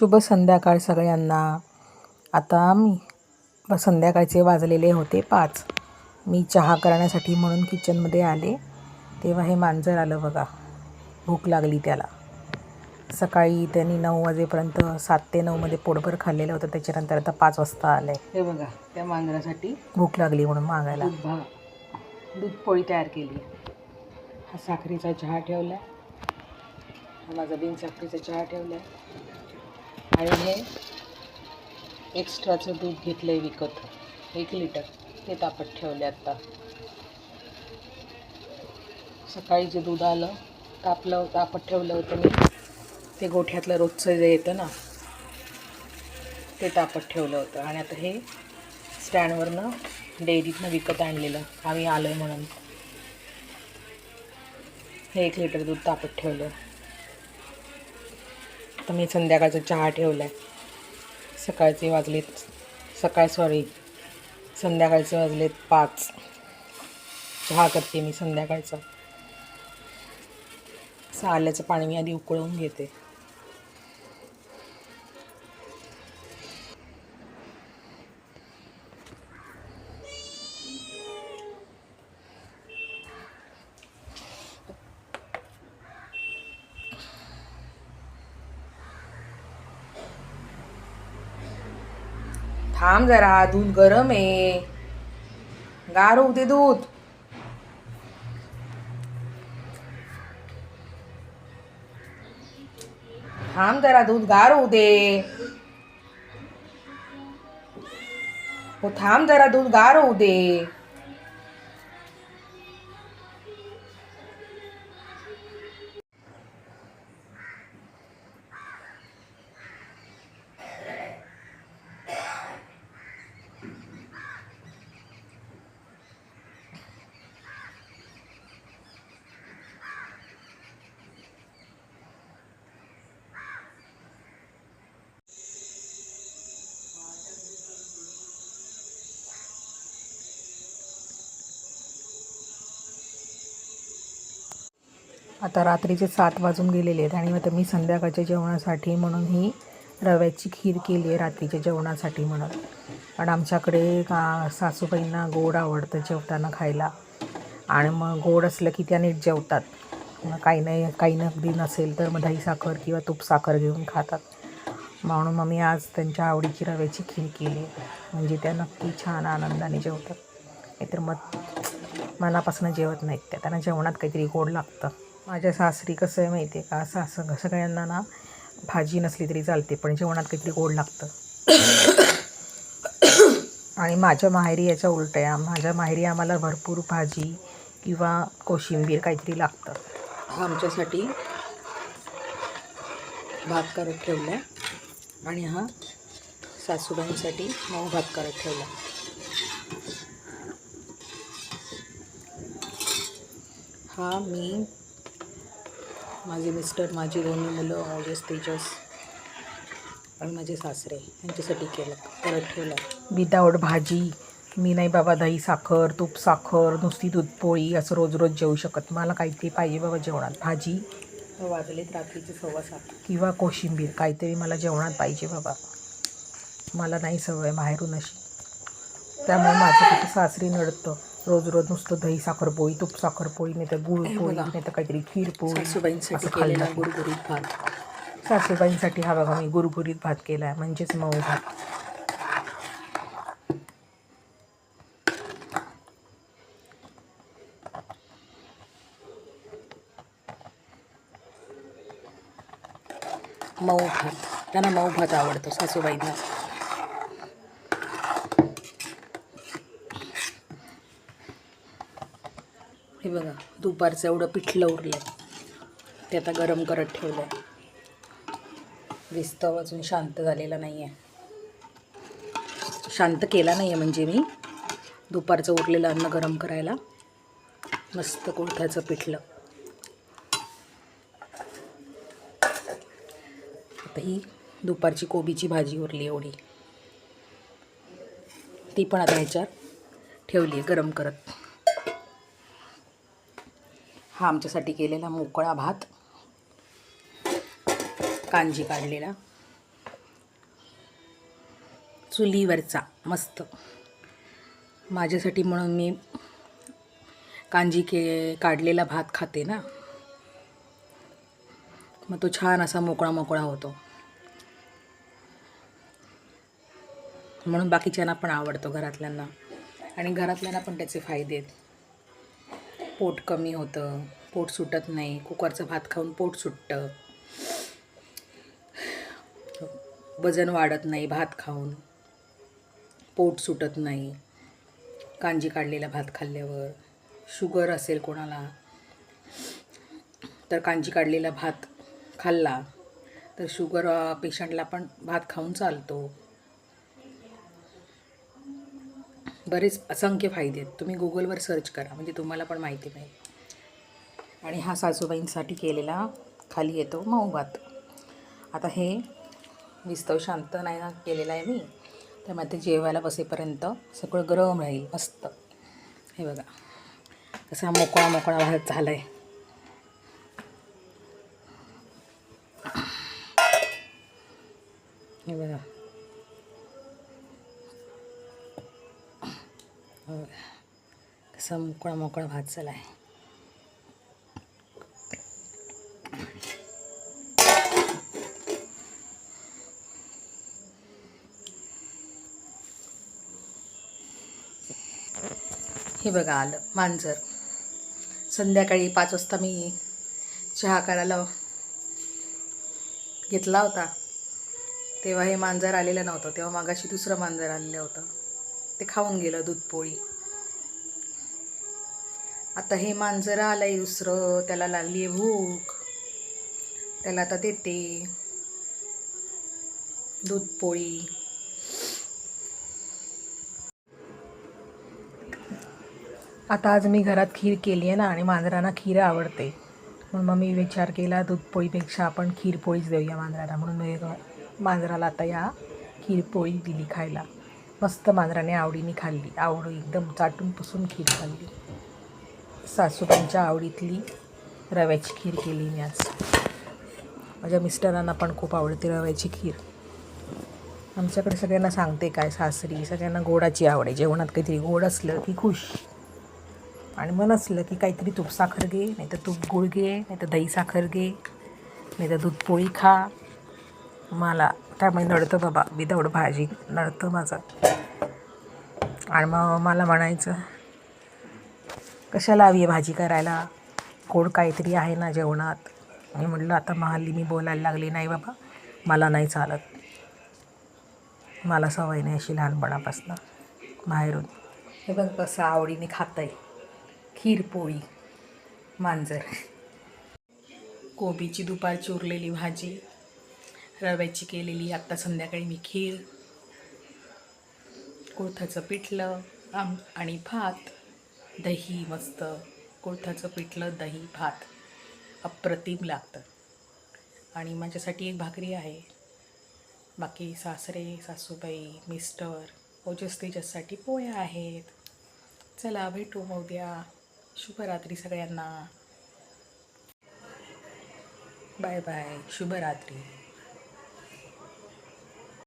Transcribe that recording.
शुभ संध्याकाळ सगळ्यांना. आता मी संध्याकाळचे वाजलेले होते पाच. मी चहा करण्यासाठी म्हणून किचनमध्ये आले. तेव्हा हे मांजर आलं बघा. भूक लागली त्याला. सकाळी त्यांनी नऊ वाजेपर्यंत सात ते नऊमध्ये पोटभर खाल्लेलं होतं. त्याच्यानंतर आता पाच वाजता आलं आहे हे बघा त्या मांजरासाठी भूक लागली म्हणून मागायला. दूध भा दूध पोळी तयार केली हा साखरेचा चहा ठेवला हा माझा बिन साखरेचा चहा ठेवला आणि हे एक्स्ट्राचं दूध घेतलं आहे विकत. एक लिटर. ते तापत ठेवले आत्ता. सकाळी जे दूध आलं तापलं तापत ठेवलं होतं मी ते गोठ्यातलं रोजचं जे येतं ना ते तापत ठेवलं होतं. आणि आता हे स्टँडवरनं डेअरीतनं विकत आणलेलं. आम्ही आलो आहे म्हणून. हे एक लिटर दूध तापत ठेवलं. तर मी संध्याकाळचा चहा ठेवला आहे सकाळचे वाजलेत. सकाळ सॉरी संध्याकाळचे वाजलेत पाच. चहा करते मी संध्याकाळचा. आल्याचं पाणी मी आधी उकळवून घेते. थांब जरा दूध गरम आहे. गार होऊ दे दूध. थांब जरा दूध गार होऊ दे. हो थांब जरा दूध गार होऊ दे. आता रात्रीचे सात वाजून गेलेले आहेत आणि आता मी संध्याकाळच्या जेवणासाठी म्हणून ही रव्याची खीर केली आहे रात्रीच्या जेवणासाठी म्हणून. पण आमच्याकडे का सासूबाईंना गोड आवडतं जेवताना खायला. आणि मग गोड असलं की त्या नीट जेवतात. मग काही नाही काही नगदी नसेल तर मग दही साखर किंवा तूप साखर घेऊन खातात. म्हणून मग मी आज त्यांच्या आवडीची रव्याची खीर केली. आहे. म्हणजे त्या नक्की छान आनंदाने जेवतात. नाहीतर मग मनापासून जेवत नाहीत त्या. त्यांना जेवणात काहीतरी गोड लागतं. माझ्या सासरी कसं आहे माहिती आहे का? सास सगळ्यांना ना भाजी नसली तरी चालते पण जेवणात काहीतरी गोड लागतं. आणि माझ्या माहेरी याच्या उलट आहे. माझ्या माहेरी आम्हाला भरपूर भाजी किंवा कोशिंबीर काहीतरी लागतं. हा आमच्यासाठी भात करत ठेवला आणि हा सासूबाईंसाठी मऊ भात करत ठेवला हा मी माझे मिस्टर माझी दोन्ही मुलं ओजस तेजस आणि माझे सासरे यांच्यासाठी केलं करत ठेवला. विदाऊट भाजी. मी नाही बाबा दही साखर तूप साखर नुसती दूध पोळी असं रोज रोज जेवू शकत. मला काहीतरी पाहिजे बाबा जेवणात. भाजी वाजलेत रात्रीचे सव्वा सात. किंवा कोशिंबीर काहीतरी मला जेवणात पाहिजे बाबा. मला नाही सवय बाहेरून अशी. त्यामुळे माझं कसं सासरी नडतं. रोज रोज नुसतं दही साखर पोळी तूप साखर पोळी नाही तर गुळ पोळी. नाही तर काहीतरी खीर पोळी. सासूबाईंसाठी केलेला. गुरगुरीत भात. सासूबाईंसाठी हा बघा मी गुरगुरीत भात केला आहे म्हणजेच मऊ भात. मऊ भात. त्यांना मऊ भात आवडतो सासूबाईंना. हे बघा दुपारचं एवढं पिठलं उरलं ते आता गरम करत ठेवलं आहे विस्तव अजून शांत झालेला नाही आहे शांत केला नाही आहे म्हणजे मी. दुपारचं उरलेलं अन्न गरम करायला. मस्त कोळथ्याचं पिठलं. आता ही दुपारची कोबीची भाजी उरली एवढी. ती पण आता ह्याच्यात ठेवली आहे गरम करत. हा आमच्यासाठी केलेला मोकळा भात. कांजी काढलेला. चुलीवरचा मस्त. माझ्यासाठी म्हणून मी कांजी के काढलेला भात खाते ना. मग तो छान असा मोकळा मोकळा होतो. म्हणून बाकीच्यांना पण आवडतो घरातल्यांना. आणि घरातल्यांना पण त्याचे फायदे आहेत. पोट कमी होतं पोट सुटत नाही. कुकरचं भात खाऊन पोट सुटतं. वजन वाढत नाही भात खाऊन. पोट सुटत नाही. कांजी काढलेला भात खाल्ल्यावर. शुगर असेल कोणाला तर कांजी काढलेला भात खाल्ला तर शुगर पेशंटला पण भात खाऊन चालतो. बरेच असंख्य फायदे आहेत. तुम्ही गुगलवर सर्च करा म्हणजे तुम्हाला पण माहिती मिळेल. आणि हा सासूबाईंसाठी केलेला खाली येतो मऊ भात आता हे विस्तव शांत नाही ना केलेला आहे मी. त्यामुळे ते जेवायला बसेपर्यंत सगळं गरम राहील मस्त. हे बघा कसा मोकळा मोकळा भात झाला आहे हे बघा. कसा मोकळा मोकळा भात झाला आहे हे बघा आलं मांजर. संध्याकाळी पाच वाजता मी चहा करायला घेतला होता. तेव्हा हे मांजर आलेलं नव्हतं तेव्हा मागाशी दुसरं मांजर आलेलं होतं. ते खाऊन गेलं दूधपोळी आता हे मांजर आलंय दुसरं त्याला लागली आहे भूक. त्याला आता देते. दूध पोळी. आता आज मी घरात खीर केली आहे ना आणि मांजरांना खीर आवडते. म्हणून मग मी विचार केला दूध पोळीपेक्षा आपण खीर पोळीच देऊया मांजराला म्हणून मी मांजराला आता या खीर पोळी दिली खायला. मस्त मांजराने आवडीने खाल्ली. आवड एकदम चाटून पुसून खीर खाल्ली. सासूबाईंच्या आवडीतली रव्याची खीर केली मी आज. माझ्या मिस्टरांना पण खूप आवडते रव्याची खीर. आमच्याकडे सगळ्यांना सांगते काय सासरी सगळ्यांना गोडाची आवड आहे. जेवणात काहीतरी गोड असलं की खुश. आणि मग नसलं की काहीतरी तूप साखर घे नाही तर तूप गुळ घे नाही तर दही साखर घे नाही तर दूध पोळी खा. मला त्यामुळे नडतं बाबा विदाऊट भाजी नडतं माझं. आणि मग मला म्हणायचं कशाला हवी आहे भाजी करायला? गोड काहीतरी आहे ना जेवणात? मी म्हटलं आता महाली मी बोलायला लागली नाही बाबा मला नाही चालत. मला सवय नाही अशी लहानपणापासून बाहेरून. हे बघ कसं आवडीने खातं आहे खीर पोळी मांजर. कोबीची दुपारची उरलेली भाजी रव्याची केलेली आत्ता संध्याकाळी मी खीर कुळथाचं पिठलं आम आणि भात. दही मस्त कुळथाचं पिठलं दही भात अप्रतिम लागतं. आणि माझ्यासाठी एक भाकरी आहे. बाकी सासरे सासूबाई मिस्टर ओजस तेजससाठी पोळ्या आहेत. चला भेटू मग उद्या. शुभरात्री सगळ्यांना. बाय बाय शुभरात्री.